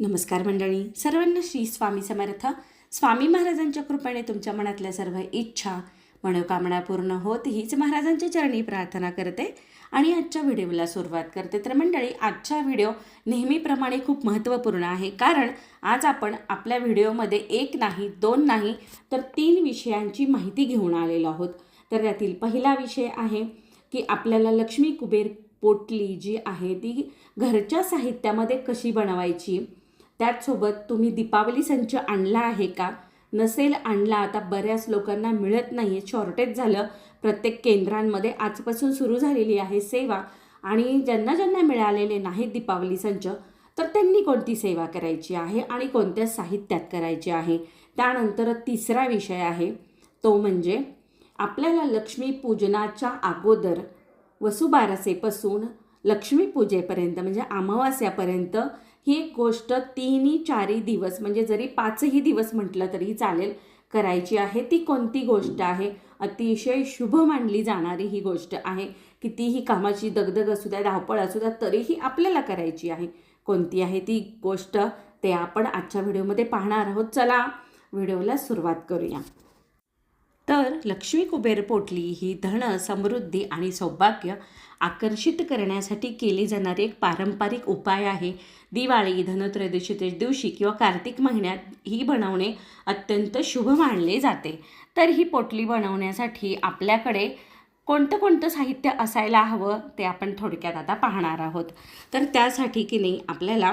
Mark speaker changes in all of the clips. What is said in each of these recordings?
Speaker 1: नमस्कार मंडळी सर्वांना श्री स्वामी समर्थ. स्वामी महाराजांच्या कृपेने तुमच्या मनातल्या सर्व इच्छा मनोकामना पूर्ण होत हीच महाराजांच्या चरणी प्रार्थना करते. आणि आजच्या व्हिडिओला सुरुवात करते तर मंडळी आजचा व्हिडिओ नेहमीप्रमाणे खूप महत्त्वपूर्ण आहे. कारण आज आपण आपल्या व्हिडिओमध्ये एक नाही दोन नाही तर तीन विषयांची माहिती घेऊन आलेलो आहोत. तर त्यातील पहिला विषय आहे की आपल्याला लक्ष्मी कुबेर पोटली जी आहे ती घरच्या साहित्यामध्ये कशी बनवायची? त्याचसोबत तुम्ही दीपावली संच आणला आहे का? नसेल आणला आता बऱ्याच लोकांना मिळत नाही आहे शॉर्टेज झालं. प्रत्येक केंद्रांमध्ये आजपासून सुरू झालेली आहे सेवा आणि ज्यांना ज्यांना मिळालेले नाहीत दीपावली संच तर त्यांनी कोणती सेवा करायची आहे आणि कोणत्या साहित्यात करायची आहे? त्यानंतर तिसरा विषय आहे. तो म्हणजे आपल्याला लक्ष्मीपूजनाच्या अगोदर वसुबारसेपासून लक्ष्मीपूजेपर्यंत म्हणजे अमावास्यापर्यंत ही एक गोष्ट तिन्ही चारही दिवस म्हणजे जरी पाचही दिवस म्हटलं तरी चालेल करायची आहे. ती कोणती गोष्ट आहे? अतिशय शुभ मानली जाणारी ही गोष्ट आहे. कितीही कामाची दगदग असू द्या धावपळ असू द्या तरीही आपल्याला करायची आहे. कोणती आहे ती गोष्ट ते आपण आजच्या व्हिडिओमध्ये पाहणार आहोत. चला व्हिडिओला सुरुवात करूया. तर लक्ष्मी कुबेर पोटली ही धन समृद्धी आणि सौभाग्य आकर्षित करण्यासाठी केली जाणारी एक पारंपरिक उपाय आहे. दिवाळी धनत्रयोदशीच्या दिवशी किंवा कार्तिक महिन्यात ही बनवणे अत्यंत शुभ मानले जाते. तर ही पोटली बनवण्यासाठी आपल्याकडे कोणतं कोणतं साहित्य असायला हवं ते आपण थोडक्यात आता पाहणार आहोत. तर त्यासाठी की नाही आपल्याला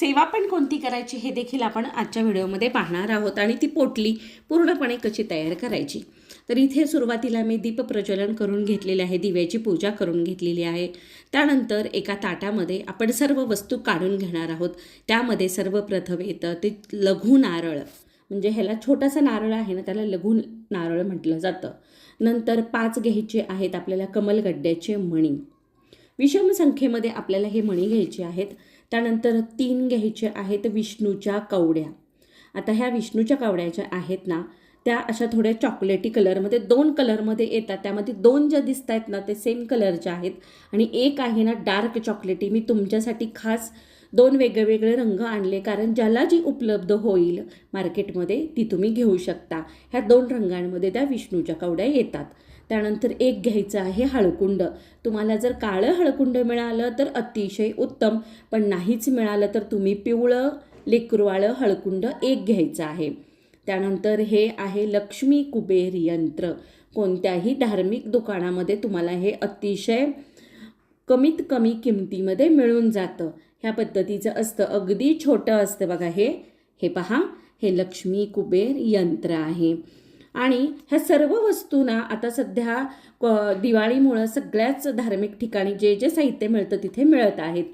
Speaker 1: सेवा पण कोणती करायची हे देखील आपण आजच्या व्हिडिओमध्ये पाहणार आहोत आणि ती पोटली पूर्णपणे कशी तयार करायची. तर इथे सुरुवातीला मी दीपप्रज्वलन करून घेतलेले आहे दिव्याची पूजा करून घेतलेली आहे. त्यानंतर एका ताटामध्ये आपण सर्व वस्तू काढून घेणार आहोत. त्यामध्ये सर्वप्रथम येतं ते लघु नारळ. म्हणजे ह्याला छोटासा नारळ आहे ना त्याला लघु नारळ म्हटलं जातं. नंतर पाच घ्यायचे आहेत आपल्याला कमलगड्ड्याचे मणी. विषम संख्येमध्ये आपल्याला हे मणी घ्यायचे आहेत. त्यानंतर तीन घ्यायचे आहेत विष्णूच्या कवड्या. आता ह्या विष्णूच्या कवड्या ज्या आहेत ना त्या अशा थोड्या चॉकलेटी कलरमध्ये दोन कलरमध्ये येतात. त्यामध्ये दोन ज्या दिसत आहेत ना ते सेम कलरच्या आहेत. आणि एक आहे ना डार्क चॉकलेटी मी तुमच्यासाठी खास दोन वेगवेगळे रंग आणले कारण ज्याला जी उपलब्ध होईल मार्केटमध्ये ती तुम्ही घेऊ शकता. ह्या दोन रंगांमध्ये त्या विष्णूच्या कवड्या येतात. त्यानंतर एक घ्यायचं आहे हळकुंड. तुम्हाला जर काळं हळकुंड मिळालं तर अतिशय उत्तम पण नाहीच मिळालं तर तुम्ही पिवळं लेकरवाळं हळकुंड एक घ्यायचं आहे. त्यानंतर हे आहे लक्ष्मी कुबेर यंत्र. कोणत्याही धार्मिक दुकानामध्ये तुम्हाला हे अतिशय कमीत कमी किमतीमध्ये मिळून जातं. ह्या पद्धतीचं असतं. अगदी छोटं असतं बघा हे. हे पहा हे लक्ष्मी कुबेर यंत्र आहे. आणि ह्या सर्व वस्तूंना आता सध्या क- दिवाळीमुळं सगळ्याच धार्मिक ठिकाणी जे जे साहित्य मिळतं तिथे मिळत आहेत.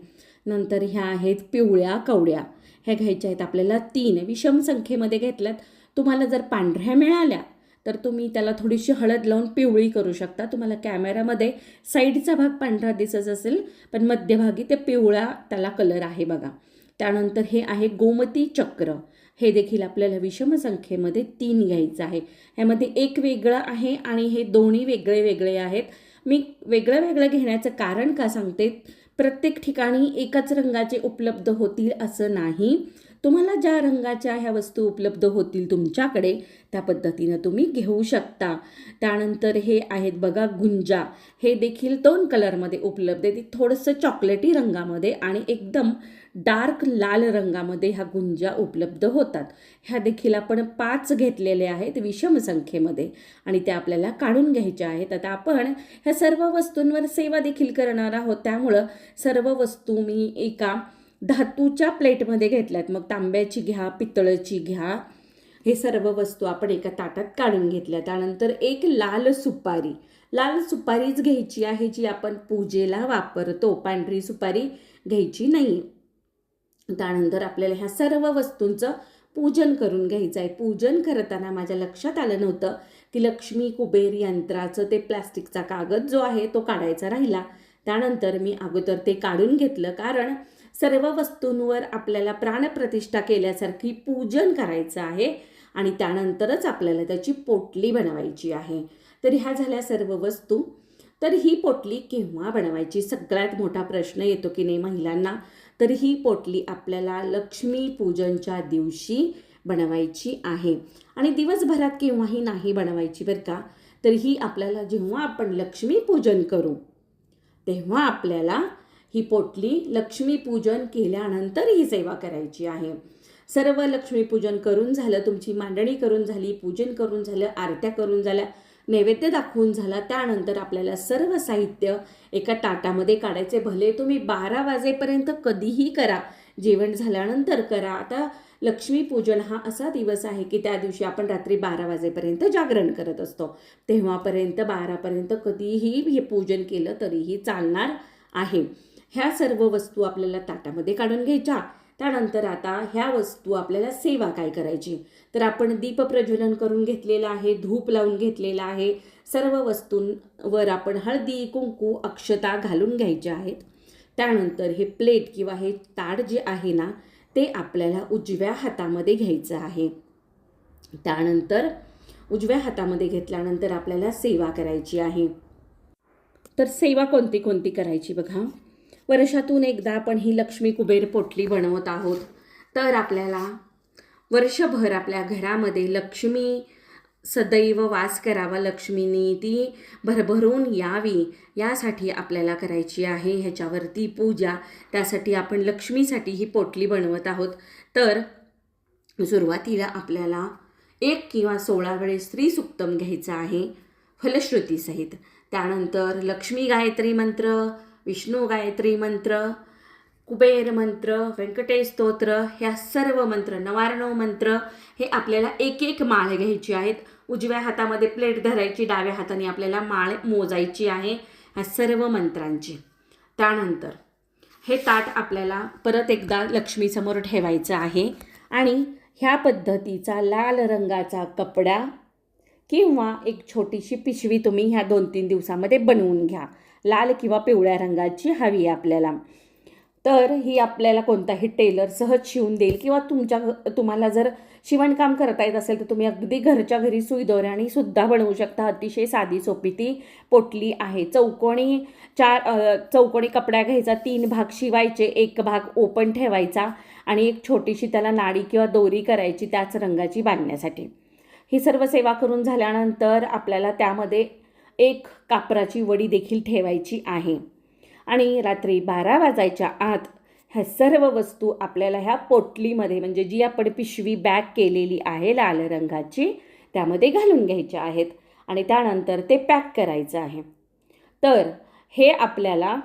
Speaker 1: नंतर ह्या आहेत पिवळ्या कवड्या. ह्या घ्यायच्या आहेत आपल्याला तीन विषम संख्येमध्ये घेतल्यात. तुम्हाला जर पांढऱ्या मिळाल्या तर तुम्ही त्याला थोडीशी हळद लावून पिवळी करू शकता. तुम्हाला कॅमेऱ्यामध्ये साईडचा भाग पांढरा दिसत असेल पण मध्यभागी ते पिवळा त्याला कलर आहे बघा. त्यानंतर हे आहे गोमती चक्र. हे देखील आपल्याला विषम संख्येमध्ये तीन घ्यायचं आहे. ह्यामध्ये एक वेगळं आहे आणि हे दोन्ही वेगळे वेगळे आहेत. मी वेगळं वेगळं घेण्याचं कारण का सांगते? प्रत्येक ठिकाणी एकाच रंगाचे उपलब्ध होतील असं नाही. तुम्हाला ज्या रंगाच्या ह्या वस्तू उपलब्ध होतील तुमच्याकडे त्या पद्धतीनं तुम्ही घेऊ शकता. त्यानंतर हे आहेत बघा गुंजा. हे देखील दोन कलरमध्ये उपलब्ध आहे ती थोडंसं चॉकलेटी रंगामध्ये आणि एकदम डार्क लाल रंगामध्ये ह्या गुंजा उपलब्ध होतात. ह्या देखील आपण पाच घेतलेल्या आहेत विषम संख्येमध्ये आणि त्या आपल्याला काढून घ्यायच्या आहेत. आता आपण ह्या सर्व वस्तूंवर सेवा देखील करणार आहोत. त्यामुळं सर्व वस्तू मी एका धातूच्या प्लेटमध्ये घेतल्यात. मग तांब्याची घ्या पितळची घ्या हे सर्व वस्तू आपण एका ताटात काढून घेतल्या. त्यानंतर एक लाल सुपारी. लाल सुपारीच घ्यायची आहे जी आपण पूजेला वापरतो. पांढरी सुपारी घ्यायची नाही. त्यानंतर आपल्याला ह्या सर्व वस्तूंचं पूजन करून घ्यायचं आहे. पूजन करताना माझ्या लक्षात आलं नव्हतं की लक्ष्मी कुबेर यंत्राचं ते प्लास्टिकचा कागद जो आहे तो काढायचा राहिला. त्यानंतर मी अगोदर ते काढून घेतलं. कारण सर्व वस्तूंवर आपल्याला प्राणप्रतिष्ठा केल्यासारखी पूजन करायचं आहे आणि त्यानंतरच आपल्याला त्याची पोटली बनवायची आहे. तर ह्या झाल्या सर्व वस्तू. तर ही पोटली केव्हा बनवायची? सगळ्यात मोठा प्रश्न येतो की नाही महिलांना? तर ही पोटली आपल्याला लक्ष्मी पूजनच्या दिवशी बनवायची आहे. आणि दिवसभरात केव्हाही नाही बनवायची बरं का? तर ही आपल्याला जेव्हा आपण लक्ष्मी पूजन करू तेव्हा आपल्याला ही पोटली लक्ष्मीपूजन केल्यानंतर ही सेवा करायची आहे. सर्व लक्ष्मीपूजन करून झालं तुमची मांडणी करून झाली पूजन करून झालं आरत्या करून झाल्या नैवेद्य दाखवून झाला त्यानंतर आपल्याला सर्व साहित्य एका ताटामध्ये काढायचे. भले तुम्ही बारा वाजेपर्यंत कधीही करा जेवण झाल्यानंतर करा. आता लक्ष्मीपूजन हा असा दिवस आहे की त्या दिवशी आपण रात्री बारा वाजेपर्यंत जागरण करत असतो. तेव्हापर्यंत बारापर्यंत कधीही हे पूजन केलं तरीही चालणार आहे. ह्या सर्व वस्तू आपल्याला ताटामध्ये काढून घ्यायच्या. त्यानंतर आता ह्या वस्तू आपल्याला सेवा काय करायची? तर आपण दीप प्रज्वलन करून घेतलेलं आहे धूप लावून घेतलेला आहे. सर्व वस्तूंवर आपण हळदी कुंकू अक्षता घालून घ्यायच्या आहेत. त्यानंतर हे प्लेट किंवा हे ताट जे आहे ना ते आपल्याला उजव्या हातामध्ये घ्यायचं आहे. त्यानंतर उजव्या हातामध्ये घेतल्यानंतर आपल्याला सेवा करायची आहे. तर सेवा कोणती कोणती करायची बघा? वर्षातून एकदा आपण ही लक्ष्मी कुबेर पोटली बनवत आहोत. तर आपल्याला वर्षभर आपल्या घरामध्ये लक्ष्मी सदैव वास करावा लक्ष्मीनी ती भरभरून यावी यासाठी आपल्याला करायची आहे. ह्याच्यावरती पूजा त्यासाठी आपण लक्ष्मीसाठी ही पोटली बनवत आहोत. तर सुरुवातीला आपल्याला एक किंवा सोळा वेळेस स्त्रीसुक्तम घ्यायचं आहे फलश्रुतीसहित. त्यानंतर लक्ष्मी गायत्री मंत्र विष्णू गायत्री मंत्र कुबेर मंत्र व्यंकटेश स्तोत्र ह्या सर्व मंत्र नवारणव मंत्र हे आपल्याला एक एक माळ घ्यायची आहेत. उजव्या हातामध्ये प्लेट धरायची डाव्या हाताने आपल्याला माळ मोजायची आहे ह्या सर्व मंत्रांची. त्यानंतर हे ताट आपल्याला परत एकदा लक्ष्मीसमोर ठेवायचं आहे आणि ह्या पद्धतीचा लाल रंगाचा कपडा किंवा एक छोटीशी पिशवी तुम्ही ह्या दोन तीन दिवसामध्ये बनवून घ्या. लाल किंवा पिवळ्या रंगाची हवी आहे आपल्याला. तर ही आपल्याला कोणताही टेलर सहज शिवून देईल किंवा तुमच्या तुम्हाला जर शिवणकाम करता येत असेल तर तुम्ही अगदी घरच्या घरी सुई सुद्धा बनवू शकता. अतिशय साधी सोपी ती पोटली आहे. चौकोणी चार चौकोणी कपड्या घ्यायचा. तीन भाग शिवायचे. एक भाग ओपन ठेवायचा आणि एक छोटीशी त्याला नाडी किंवा दोरी करायची त्याच रंगाची बांधण्यासाठी. ही सर्व सेवा करून झाल्यानंतर आपल्याला त्यामध्ये एक कापराची वडी देखील ठेवायची आहे. आणि रात्री बारा वाजायच्या आत ह्या सर्व वस्तू आपल्याला ह्या पोटलीमध्ये म्हणजे जी आपण पिशवी बॅग केलेली आहे लाल रंगाची त्यामध्ये घालून घ्यायच्या आहेत आणि त्यानंतर ते पॅक करायचं आहे. तर हे आपल्याला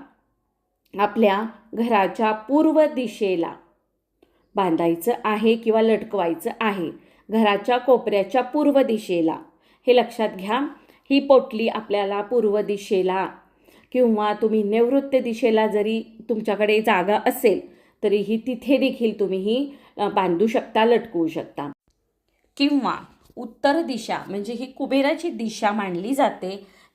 Speaker 1: आपल्या घराच्या पूर्व दिशेला बांधायचं आहे किंवा लटकवायचं आहे. घराच्या कोपऱ्याच्या पूर्व दिशेला. हे लक्षात घ्या. ही पोटली आपल्याला पूर्व दिशेला किंवा तुम्ही निवृत्त दिशेला जरी तुमच्याकडे जागा असेल तरीही तिथे देखील तुम्ही ही बांधू शकता लटकवू शकता. किंवा उत्तर दिशा म्हणजे ही कुबेराची दिशा मानली जाते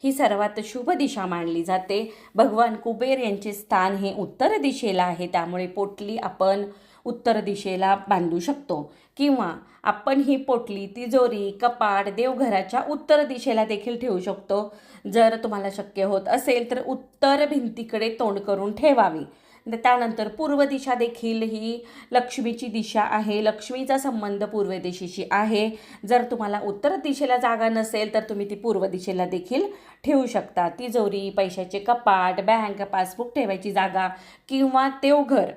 Speaker 1: ही सर्वात शुभ दिशा मानली जाते. भगवान कुबेर यांचे स्थान हे उत्तर दिशेला आहे त्यामुळे पोटली आपण उत्तर दिशेला बांधू शकतो. किंवा आपण ही पोटली तिजोरी कपाट देवघराच्या उत्तर दिशेला देखील ठेवू शकतो. जर तुम्हाला शक्य होत असेल तर उत्तर भिंतीकडे तोंड करून ठेवावी. त्यानंतर पूर्व दिशा देखील ही लक्ष्मीची दिशा आहे. लक्ष्मीचा संबंध पूर्व दिशेशी आहे. जर तुम्हाला उत्तर दिशेला जागा नसेल तर तुम्ही ती पूर्व दिशेला देखील ठेवू शकता. तिजोरी पैशाचे कपाट बँक पासबुक ठेवायची जागा किंवा देवघर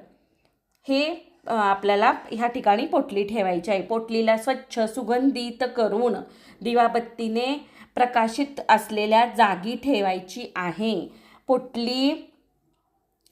Speaker 1: हे आपल्याला ह्या ठिकाणी पोटली ठेवायची आहे. पोटलीला स्वच्छ सुगंधित करून दिवाबत्तीने प्रकाशित असलेल्या जागी ठेवायची आहे. पोटली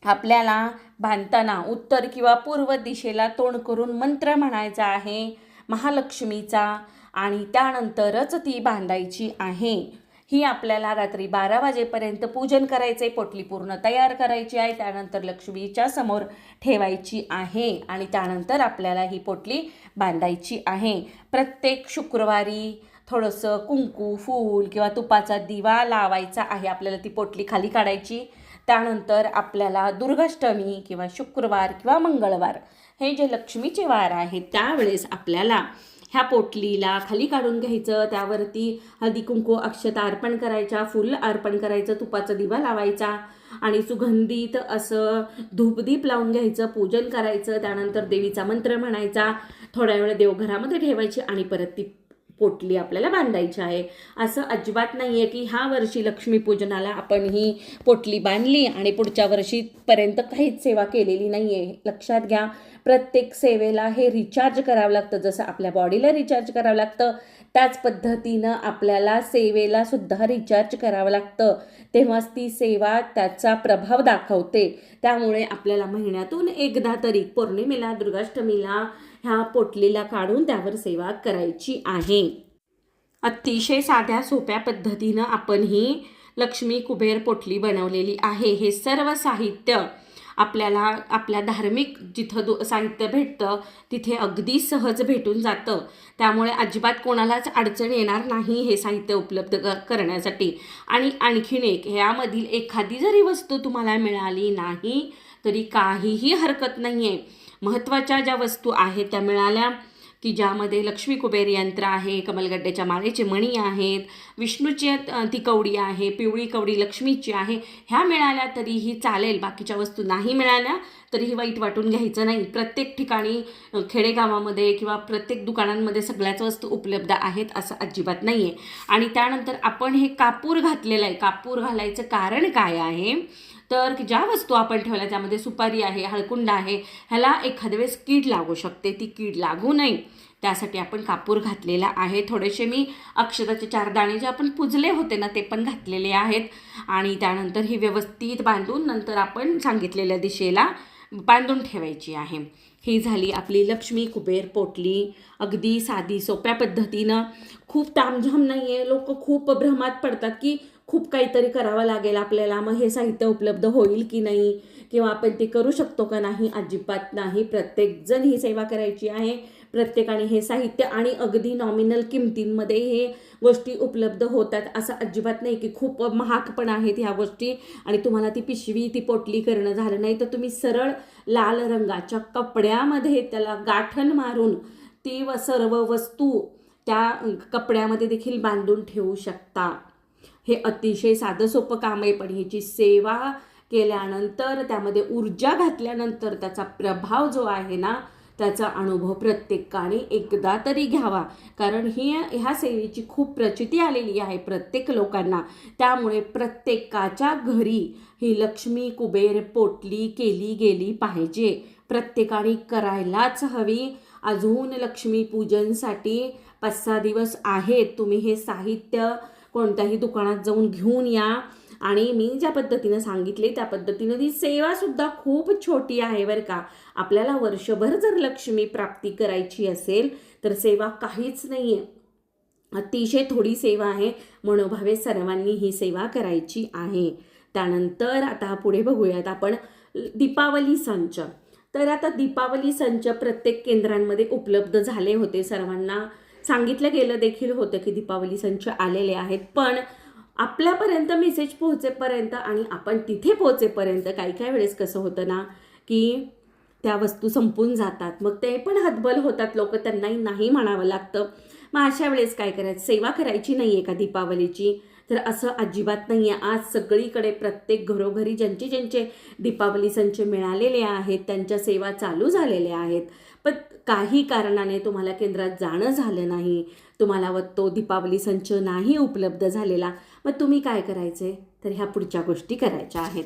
Speaker 1: आपल्याला बांधताना उत्तर किंवा पूर्व दिशेला तोंड करून मंत्र म्हणायचा आहे महालक्ष्मीचा आणि त्यानंतरच ती बांधायची आहे. ही आपल्याला रात्री बारा वाजेपर्यंत पूजन करायचे पोटली पूर्ण तयार करायची आहे त्यानंतर लक्ष्मीच्या समोर ठेवायची आहे आणि त्यानंतर आपल्याला ही पोटली बांधायची आहे. प्रत्येक शुक्रवारी थोडंसं कुंकू फूल किंवा तुपाचा दिवा लावायचा आहे आपल्याला ती पोटली खाली काढायची. त्यानंतर आपल्याला दुर्गाष्टमी किंवा शुक्रवार किंवा मंगळवार हे जे लक्ष्मीचे वार आहेत त्यावेळेस आपल्याला ह्या पोटलीला खाली काढून घ्यायचं. त्यावरती हळदी कुंकू अक्षता अर्पण करायच्या फुल अर्पण करायचं तुपाचा दिवा लावायचा आणि सुगंधित असं धूपदीप लावून घ्यायचं पूजन करायचं. त्यानंतर देवीचा मंत्र म्हणायचा. थोड्या वेळ देवघरामध्ये ठेवायची आणि परत ती पोटली आपल्याला बांधायची आहे. असं अजिबात नाही आहे की ह्या वर्षी लक्ष्मीपूजनाला आपण ही पोटली बांधली आणि पुढच्या वर्षीपर्यंत काहीच सेवा केलेली नाही आहे लक्षात घ्या प्रत्येक सेवेला हे रिचार्ज करावं लागतं. जसं आपल्या बॉडीला रिचार्ज करावं लागतं त्याच पद्धतीनं आपल्याला सेवेला सुद्धा रिचार्ज करावं लागतं. तेव्हाच ती सेवा त्याचा प्रभाव दाखवते. त्यामुळे आपल्याला महिन्यातून एकदा तरी पौर्णिमेला दुर्गाष्टमीला ह्या पोटलीला काढून त्यावर सेवा करायची आहे. अतिशय साध्या सोप्या पद्धतीनं आपण ही लक्ष्मी कुबेर पोटली बनवलेली आहे. हे सर्व साहित्य आपल्याला आपल्या धार्मिक जिथं दो साहित्य भेटतं तिथे अगदी सहज भेटून जातं. त्यामुळे अजिबात कोणालाच अडचण येणार नाही हे साहित्य उपलब्ध क करण्यासाठी. आणि आणखीन एक ह्यामधील एखादी जरी वस्तू तुम्हाला मिळाली नाही तरी काहीही हरकत नाही आहे महत्त्वाच्या ज्या वस्तू आहेत त्या मिळाल्या की ज्यामध्ये लक्ष्मी कुबेर यंत्र आहे कमलगड्ड्याच्या माळेचे मणी आहेत विष्णूची ती कवडी आहे पिवळी कवडी लक्ष्मीची आहे ह्या मिळाल्या तरीही चालेल. बाकीच्या वस्तू नाही मिळाल्या तरीही वाईट वाटून घ्यायचं नाही. प्रत्येक ठिकाणी खेडेगावामध्ये किंवा प्रत्येक दुकानांमध्ये सगळ्याच वस्तू उपलब्ध आहेत असं अजिबात नाही आहे आणि त्यानंतर आपण हे कापूर घातलेलं आहे. कापूर घालायचं कारण काय आहे? तर की ज्या वस्तू आपण ठेवल्या त्यामध्ये सुपारी आहे हळकुंड आहे ह्याला एखाद्या वेळेस कीड लागू शकते. ती कीड लागू नये. त्यासाठी आपण कापूर घातलेला आहे. थोडेसे मी अक्षताचे चार दाणे जे आपण पुजले होते ना ते पण घातलेले आहेत. आणि त्यानंतर ही व्यवस्थित बांधून नंतर आपण सांगितलेल्या दिशेला बांधून ठेवायची आहे. ही झाली आपली लक्ष्मी कुबेर पोटली. अगदी साधी सोप्या पद्धतीनं. खूप तामझाम नाही आहे लोक खूप भ्रमात पडतात की खूप काहीतरी करावं लागेल आपल्याला. मग हे साहित्य उपलब्ध होईल की नाही? किंवा आपण ते करू शकतो का नाही? अजिबात नाही. प्रत्येकजण ही सेवा करायची आहे. प्रत्येकाने हे साहित्य आणि अगदी नॉमिनल किमतींमध्ये हे गोष्टी उपलब्ध होतात असं अजिबात नाही की खूप महाग पण आहेत ह्या गोष्टी. आणि तुम्हाला ती पिशवी ती पोटली करणं झालं नाही तर तुम्ही सरळ लाल रंगाच्या कपड्यामध्ये त्याला गाठण मारून ती व सर्व वस्तू त्या कपड्यामध्ये देखील बांधून ठेवू शकता. हे अतिशय साधं सोपं काम आहे पण ह्याची सेवा केल्यानंतर त्यामध्ये ऊर्जा घातल्यानंतर त्याचा प्रभाव जो आहे ना त्याचा अनुभव प्रत्येकाने एकदा तरी घ्यावा. कारण ही ह्या सेवेची खूप प्रचिती आलेली आहे प्रत्येक लोकांना. त्यामुळे प्रत्येकाच्या घरी ही लक्ष्मी कुबेर पोटली केली गेली पाहिजे. प्रत्येकाने करायलाच हवी. अजून लक्ष्मीपूजनसाठी पाच सहा दिवस आहेत. तुम्ही हे साहित्य कोणत्याही दुकानात जाऊन घेऊन या. आणि मी ज्या पद्धतीनं सांगितले त्या पद्धतीनं ती सेवासुद्धा खूप छोटी आहे बरं का. आपल्याला वर्षभर जर लक्ष्मी प्राप्ती करायची असेल तर सेवा काहीच नाही आहे अतिशय थोडी सेवा आहे. मनोभावे सर्वांनी ही सेवा करायची आहे. त्यानंतर आता पुढे बघूयात आपण दीपावली संच. तर आता दीपावली संच प्रत्येक केंद्रांमध्ये उपलब्ध झाले होते. सर्वांना सांगितलं गेलं देखील होतं की दीपावली संच आलेले आहेत. पण आपल्यापर्यंत मेसेज पोहोचेपर्यंत आणि आपण तिथे पोहोचेपर्यंत काही काही वेळेस कसं होतं ना की त्या वस्तू संपून जातात. मग ते पण हतबल होतात लोक त्यांनाही नाही म्हणावं लागतं. मग अशा वेळेस काय करायचं? सेवा करायची नाही आहे का दीपावलीची? तर असं अजिबात नाही आहे आज सगळीकडे प्रत्येक घरोघरी ज्यांचे ज्यांचे दीपावली संच मिळालेले आहेत त्यांच्या सेवा चालू झालेल्या आहेत. पण काही कारणाने तुम्हाला केंद्रात जाणं झालं नाही. तुम्हाला व तो दीपावली संच नाही उपलब्ध झालेला. मग तुम्ही काय करायचे? तर ह्या पुढच्या गोष्टी करायच्या आहेत.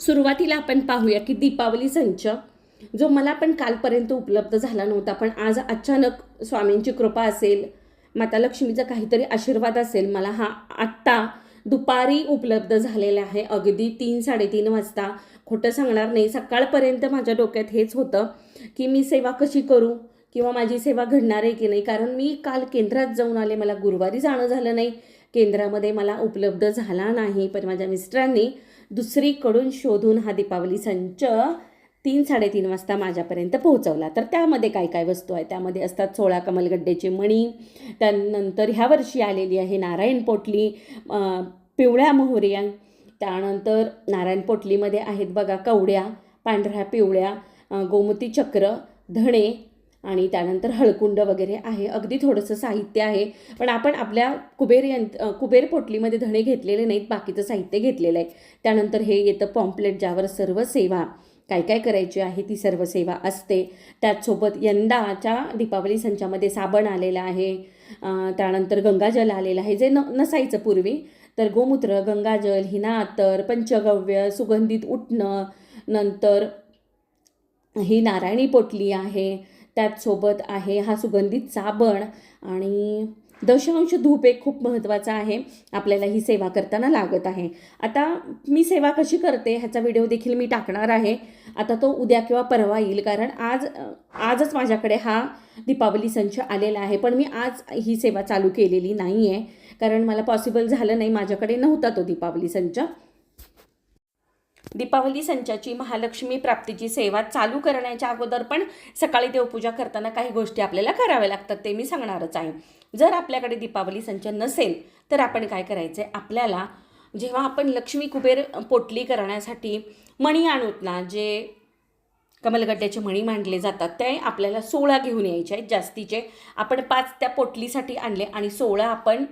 Speaker 1: सुरुवातीला आपण पाहूया की दीपावली संच जो मला पण कालपर्यंत उपलब्ध झाला नव्हता पण आज अचानक स्वामींची कृपा असेल माता लक्ष्मीचा काहीतरी आशीर्वाद असेल मला हा आत्ता दुपारी उपलब्ध झालेला आहे. अगदी तीन साडेतीन वाजता. खोटं सांगणार नाही. सकाळपर्यंत माझ्या डोक्यात हेच होतं की मी सेवा कशी करू? किंवा माझी सेवा घडणार आहे की नाही? कारण मी काल केंद्रात जाऊन आले. मला गुरुवारी जाणं झालं नाही. केंद्रामध्ये मला उपलब्ध झाला नाही. पण माझ्या मिस्टरांनी दुसरीकडून शोधून हा दीपावली संच तीन साडेतीन वाजता माझ्यापर्यंत पोहोचवला. तर त्यामध्ये काय काय वस्तू आहे त्यामध्ये असतात सोळा कमलगड्डेचे मणी त्यानंतर ह्या वर्षी आलेली आहे नारायण पोटली पिवळ्या मोहऱ्या त्यानंतर नारायण पोटलीमध्ये आहेत बघा कवड्या पांढऱ्या पिवळ्या गोमती चक्र धणे आणि त्यानंतर हळकुंड वगैरे आहे. अगदी थोडंसं साहित्य आहे. पण आपण आपल्या कुबेर यंत्र कुबेर पोटलीमध्ये धणे घेतलेले नाहीत. बाकीचं साहित्य घेतलेलं आहे. त्यानंतर हे येतं पॉम्पलेट ज्यावर सर्व सेवा काय काय करायची आहे ती सर्व सेवा असते. त्याचसोबत यंदाच्या दीपावली संचामध्ये साबण आलेला आहे. त्यानंतर गंगाजल आलेलं आहे. जे न नसायचं पूर्वी तर गोमूत्र गंगाजल हिना अत्तर पंचगव्य सुगंधित उठणं नंतर ही नारायणी पोटली आहे. त्याचसोबत आहे हा सुगंधित साबण आणि दशांश धूप एक खूप महत्त्वाचा आहे. आपल्याला ही सेवा करताना लागत आहे. आता मी सेवा कशी करते ह्याचा व्हिडिओ देखील मी टाकणार आहे. आता तो उद्या किंवा परवा येईल कारण आज आजच माझ्याकडे हा दीपावली संच आलेला आहे. पण मी आज ही सेवा चालू केलेली नाही आहे कारण मला पॉसिबल झालं नाही. माझ्याकडे नव्हता तो दीपावली संच. दीपावली संचाची महालक्ष्मी प्राप्तीची सेवा चालू करण्याच्या अगोदर पण सकाळी देवपूजा करताना काही गोष्टी आपल्याला कराव्या लागतात ते मी सांगणारच आहे. जर आपल्याकडे दीपावली संच नसेल तर आपण काय करायचं आहे आपल्याला जेव्हा आपण लक्ष्मी कुबेर पोटली करण्यासाठी मणी आणूत ना जे कमलगड्ड्याचे मणी मांडले जातात ते आपल्याला सोळा घेऊन यायचे आहेत जास्तीचे. आपण पाच त्या पोटलीसाठी आणले आणि सोळा आपण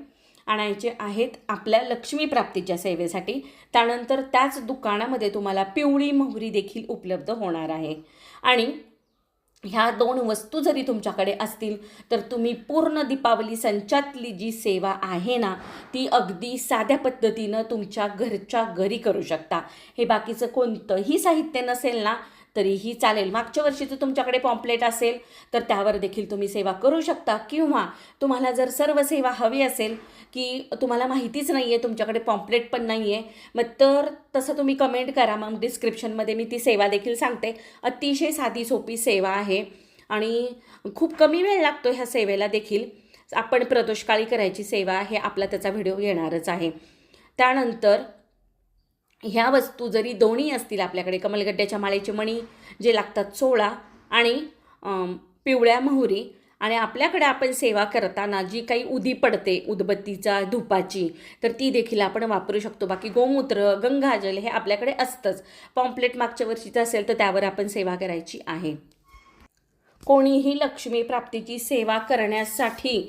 Speaker 1: आणायचे आहेत आपल्या लक्ष्मी प्राप्तीच्या सेवेसाठी. त्यानंतर त्याच दुकानामध्ये तुम्हाला पिवळी मोहरी देखील उपलब्ध होणार आहे. आणि ह्या दोन वस्तू जरी तुमच्याकडे असतील तर तुम्ही पूर्ण दीपावली संचातली जी सेवा आहे ना ती अगदी साध्या पद्धतीनं तुमच्या घरच्या घरी करू शकता. हे बाकीचं कोणतंही साहित्य नसेल ना तरीही चालेल. मागच्या वर्षीचं तुमच्याकडे पॉम्पलेट असेल तर त्यावर देखील तुम्ही सेवा करू शकता. किंवा तुम्हाला जर सर्व सेवा हवी असेल की तुम्हाला माहितीच नाही आहे तुमच्याकडे पॉम्पलेट पण नाही आहे मग तर तसं तुम्ही कमेंट करा. मग डिस्क्रिप्शनमध्ये मी ती सेवा देखील सांगते. अतिशय साधी सोपी सेवा आहे आणि खूप कमी वेळ लागतो ह्या सेवेला देखील. आपण प्रदोषकाळी करायची सेवा आहे आपला त्याचा व्हिडिओ येणारच आहे. त्यानंतर ह्या वस्तू जरी दोन्ही असतील आपल्याकडे कमलगड्ड्याच्या माळेचे मणी जे लागतात सोळा आणि पिवळ्या मोहरी आणि आपल्याकडे आपण सेवा करताना जी काही उदी पडते उदबत्तीचा धुपाची तर ती देखील आपण वापरू शकतो. बाकी गोमूत्र गंगाजल हे आपल्याकडे असतंच. पॉम्पलेट मागच्या वर्षीचं असेल तर त्यावर आपण सेवा करायची आहे. कोणीही लक्ष्मी प्राप्तीची सेवा करण्यासाठी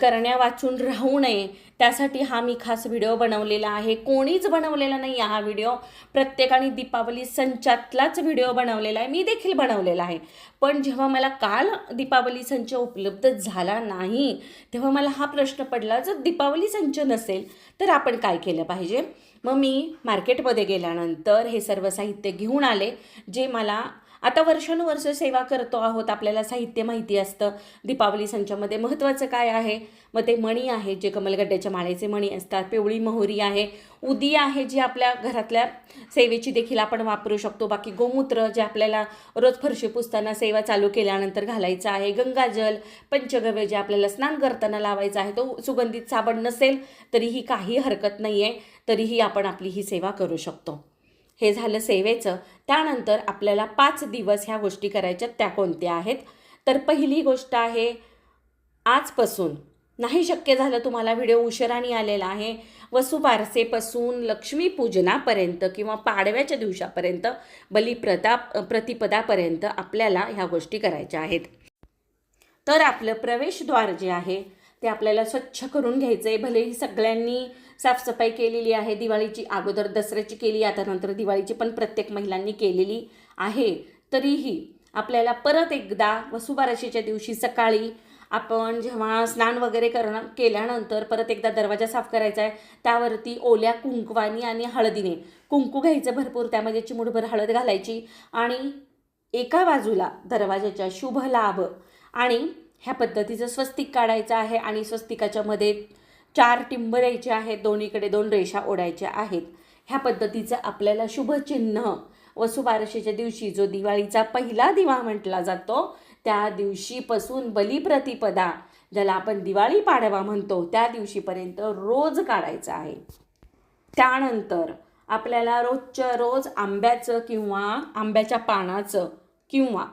Speaker 1: करण्या वाचून राहू नये त्यासाठी हा मी खास व्हिडिओ बनवलेला आहे. कोणीच बनवलेला नाही हा व्हिडिओ. प्रत्येकाने दीपावली संचातलाच व्हिडिओ बनवलेला आहे. मी देखील बनवलेला आहे. पण जेव्हा मला काल दीपावली संच उपलब्ध झाला नाही तेव्हा मला हा प्रश्न पडला जर दीपावली संच नसेल तर आपण काय केलं पाहिजे? मग मी मार्केटमध्ये गेल्यानंतर हे सर्व साहित्य घेऊन आले जे मला आता वर्षानुवर्ष सेवा करतो आहोत आपल्याला साहित्य माहिती असतं. दीपावली संचामध्ये महत्त्वाचं काय आहे? मग ते मणी आहे जे कमलगड्ड्याच्या माळेचे मणी असतात. पिवळी मोहरी आहे. उदी आहे जी आपल्या घरातल्या सेवेची देखील आपण वापरू शकतो. बाकी गोमूत्र जे आपल्याला रोज फरशी पुसताना सेवा चालू केल्यानंतर घालायचं आहे. गंगाजल पंचगव्य जे आपल्याला स्नान करताना लावायचं आहे तो सुगंधित साबण नसेल तरीही काही हरकत नाही आहे तरीही आपण आपली ही सेवा करू शकतो. हे झालं सेवेचं. त्यानंतर आपल्याला पाच दिवस ह्या गोष्टी करायच्या. त्या कोणत्या आहेत? तर पहिली गोष्ट आहे आजपासून. नाही शक्य झालं तुम्हाला व्हिडिओ उशिराने आलेला आहे. वसुबारसेपासून लक्ष्मीपूजनापर्यंत किंवा पाडव्याच्या दिवसापर्यंत बलिप्रता प्रतिपदापर्यंत आपल्याला ह्या गोष्टी करायच्या आहेत. तर आपलं प्रवेशद्वार जे आहे ते आपल्याला स्वच्छ करून घ्यायचं. आहे भलेही सगळ्यांनी साफसफाई केलेली आहे दिवाळीची अगोदर दसऱ्याची केली आता नंतर दिवाळीची पण प्रत्येक महिलांनी केलेली आहे. तरीही आपल्याला परत एकदा वसुबारशीच्या दिवशी सकाळी आपण जेव्हा स्नान वगैरे करणं केल्यानंतर परत एकदा दरवाजा साफ करायचा आहे त्यावरती ओल्या कुंकवानी आणि हळदीने कुंकू घ्यायचं भरपूर त्यामध्ये चिमुडभर हळद घालायची आणि एका बाजूला दरवाजाच्या शुभ लाभ आणि ह्या पद्धतीचं स्वस्तिक काढायचं आहे आणि स्वस्तिकाच्या मध्ये चार टिंब द्यायचे आहेत. दोन्हीकडे दोन रेषा ओढायच्या आहेत. ह्या पद्धतीचं आपल्याला शुभचिन्ह वसुबारशीच्या दिवशी जो दिवाळीचा पहिला दिवा म्हटला जातो त्या दिवशीपासून बलिप्रतिपदा ज्याला आपण दिवाळी पाडवा म्हणतो त्या दिवशीपर्यंत रोज काढायचं आहे. त्यानंतर आपल्याला रोजच्या रोज आंब्याचं किंवा आंब्याच्या पानाचं किंवा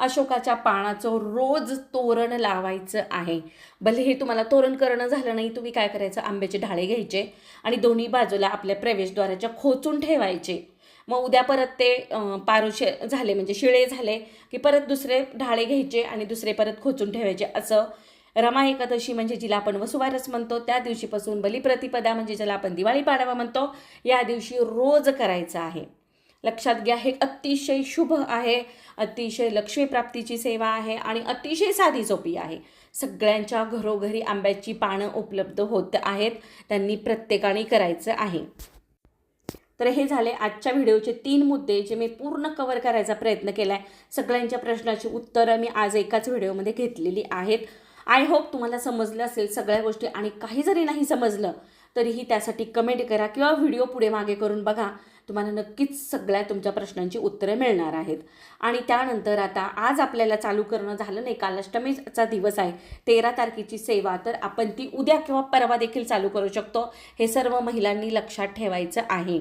Speaker 1: अशोकाच्या पानाचं रोज तोरण लावायचं आहे. भले हे तुम्हाला तोरण करणं झालं नाही तुम्ही काय करायचं? आंब्याचे ढाळे घ्यायचे आणि दोन्ही बाजूला आपल्या प्रवेशद्वाराच्या खोचून ठेवायचे. मग उद्या परत ते पारुशे झाले म्हणजे शिळे झाले की परत दुसरे ढाळे घ्यायचे आणि दुसरे परत खोचून ठेवायचे. असं रमा एकादशी म्हणजे जिला आपण वसुवारस म्हणतो. त्या दिवशीपासून बलिप्रतिपदा म्हणजे ज्याला आपण दिवाळी पाडवा म्हणतो या दिवशी रोज करायचं आहे. लक्षात घ्या हे अतिशय शुभ आहे. अतिशय लक्ष्मीप्राप्तीची सेवा आहे आणि अतिशय साधी सोपी आहे. सगळ्यांच्या घरोघरी आंब्याची पानं उपलब्ध होत आहेत. त्यांनी प्रत्येकाने करायचं आहे. तर हे झाले आजच्या व्हिडिओचे तीन मुद्दे जे मी पूर्ण कवर करायचा प्रयत्न केला आहे सगळ्यांच्या प्रश्नाची उत्तरं मी आज एकाच व्हिडिओमध्ये घेतलेली आहेत. आय होप तुम्हाला समजलं असेल सगळ्या गोष्टी आणि काही जरी नाही समजलं तरीही त्यासाठी कमेंट करा किंवा व्हिडिओ पुढे मागे करून बघा. तुम्हाला नक्कीच सगळ्या तुमच्या प्रश्नांची उत्तरे मिळणार आहेत. आणि त्यानंतर आता आज आपल्याला चालू करणं झालं नाही कालाष्टमीचा दिवस आहे तेरा तारखेची सेवा तर आपण ती उद्या किंवा परवा देखील चालू करू शकतो. हे सर्व महिलांनी लक्षात ठेवायचं आहे.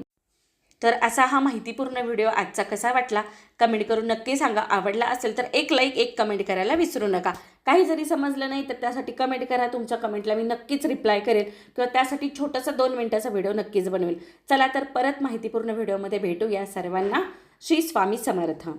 Speaker 1: तर असा हा माहितीपूर्ण व्हिडिओ आजचा कसा वाटला? कमेंट करून नक्की सांगा. आवडला असेल तर एक लाईक एक कमेंट करायला विसरू नका. काही जरी समजलं नाही तर त्यासाठी कमेंट करा. तुमच्या कमेंटला मी नक्कीच रिप्लाय करेन किंवा त्यासाठी छोटासा दोन मिनटाचा व्हिडिओ नक्कीच बनवेल. चला तर परत माहितीपूर्ण व्हिडिओमध्ये भेटू या सर्वांना. श्री स्वामी समर्थ.